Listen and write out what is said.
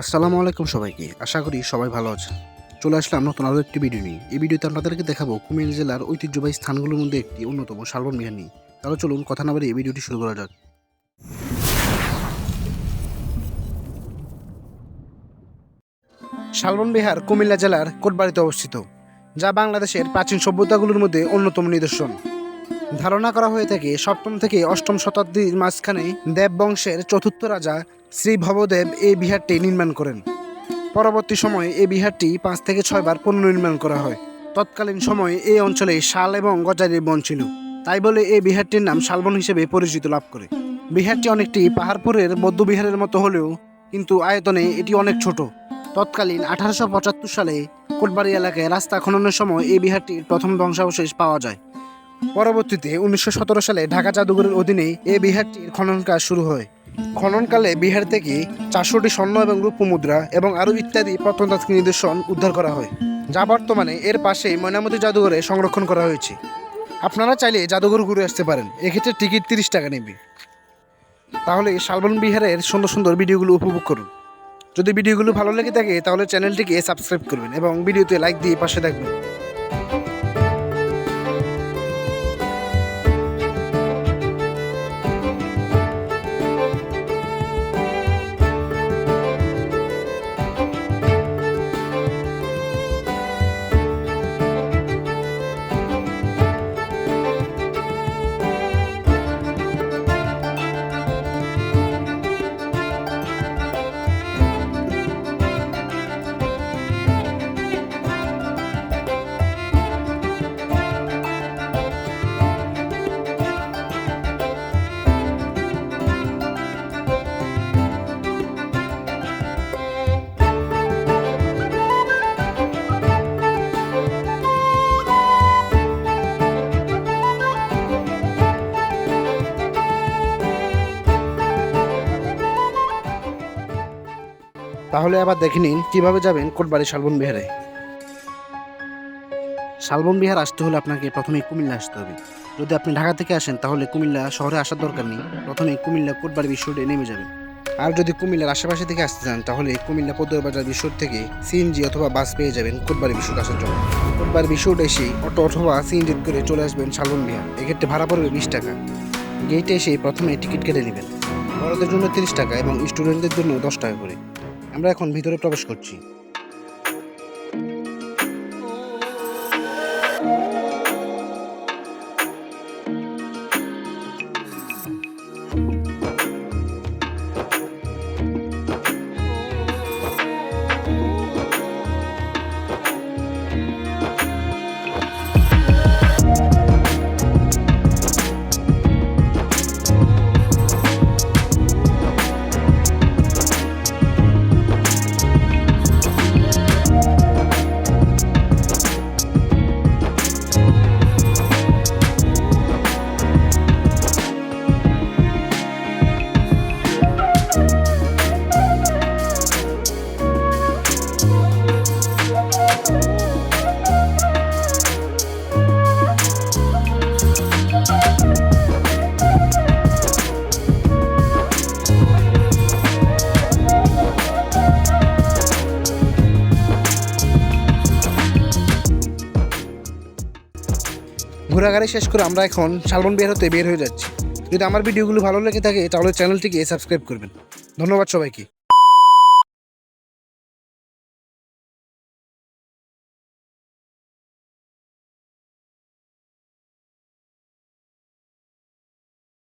আসসালামু আলাইকুম সবাইকে। আশা করি সবাই ভালো আছেন। চলে আসলাম নতুন আরও একটি ভিডিও নিয়ে। এই ভিডিওতে আপনাদেরকে দেখাবো কুমিল্লা জেলার ঐতিহ্যবাহী স্থানগুলোর মধ্যে একটি অন্যতম শালবন নিয়ে তাহলে চলুন কথা না বাড়িয়ে এই ভিডিওটি শুরু করা যাক। শালবন বিহার কুমিল্লা জেলার কোটবাড়িতে অবস্থিত, যা বাংলাদেশের প্রাচীন সভ্যতাগুলোর মধ্যে অন্যতম নিদর্শন। ধারণা করা হয়ে থাকে, সপ্তম থেকে অষ্টম শতাব্দীর মাঝখানে দেব বংশের চতুর্থ রাজা শ্রী ভবদেব এই বিহারটি নির্মাণ করেন। পরবর্তী সময়ে এই বিহারটি পাঁচ থেকে ছয়বার পুনর্নির্মাণ করা হয়। তৎকালীন সময়ে এই অঞ্চলে শাল এবং গজারির বন ছিল। তাই বলে এই বিহারটির নাম শালবন হিসেবে পরিচিত লাভ করে। বিহারটি অনেকটি পাহাড়পুরের বৌদ্ধবিহারের মতো হলেও কিন্তু আয়তনে এটি অনেক ছোট। তৎকালীন আঠারোশো পঁচাত্তর সালে কোটবাড়ি এলাকায় রাস্তা খননের সময় এই বিহারটির প্রথম ধ্বংসাবশেষ পাওয়া যায়। পরবর্তীতে উনিশশো সতেরো সালে ঢাকা জাদুঘরের অধীনে এই বিহারটির খনন কাজ শুরু হয়। খননকালে বিহার থেকে চারশোটি স্বর্ণ এবং রূপ মুদ্রা এবং আরও ইত্যাদি প্রত্নতাত্ত্বিক নিদর্শন উদ্ধার করা হয়, যা বর্তমানে এর পাশেই ময়নামতি জাদুঘরে সংরক্ষণ করা হয়েছে। আপনারা চাইলে জাদুঘর ঘুরে আসতে পারেন, এক্ষেত্রে টিকিট তিরিশ টাকা নেবে। তাহলে শালবন বিহারের সুন্দর সুন্দর ভিডিওগুলো উপভোগ করুন। যদি ভিডিওগুলো ভালো লেগে থাকে, তাহলে চ্যানেলটিকে সাবস্ক্রাইব করবেন এবং ভিডিওতে লাইক দিয়ে পাশে থাকবেন। তাহলে আবার দেখে নিন কীভাবে যাবেন কোটবাড়ি শালবন বিহারে। শালবন বিহার আসতে হলে আপনাকে প্রথমে কুমিল্লা আসতে হবে। যদি আপনি ঢাকা থেকে আসেন, তাহলে কুমিল্লা শহরে আসার দরকার নেই। প্রথমে কুমিল্লা কোটবাড়ি বিশ্ব রোডে নেমে যাবেন। আর যদি কুমিল্লার আশেপাশে থেকে আসতে চান, তাহলে কুমিল্লা পদ্মার বাজার বিশ্ব থেকে সিএনজি অথবা বাস পেয়ে যাবেন কোটবাড়ি বিশ্ব আসার জন্য। কোটবাড়ি বিশ্ব রোড এসে অটো অথবা সিএনজি করে চলে আসবেন শালবন বিহার। এক্ষেত্রে ভাড়া পড়বে বিশ টাকা। গেটে এসে প্রথমে টিকিট কেটে নেবেন। বড়দের জন্য তিরিশ টাকা এবং স্টুডেন্টদের জন্য দশ টাকা করে। আমরা এখন ভিতরে প্রবেশ করছি। ঘোরাঘুরি শেষ করে আমরা এখন শালবন বের হতে বের হয়ে যাচ্ছি। যদি আমার ভিডিওগুলো ভালো লেগে থাকে তাহলে চ্যানেলটিকে সাবস্ক্রাইব করবেন। ধন্যবাদ সবাইকে।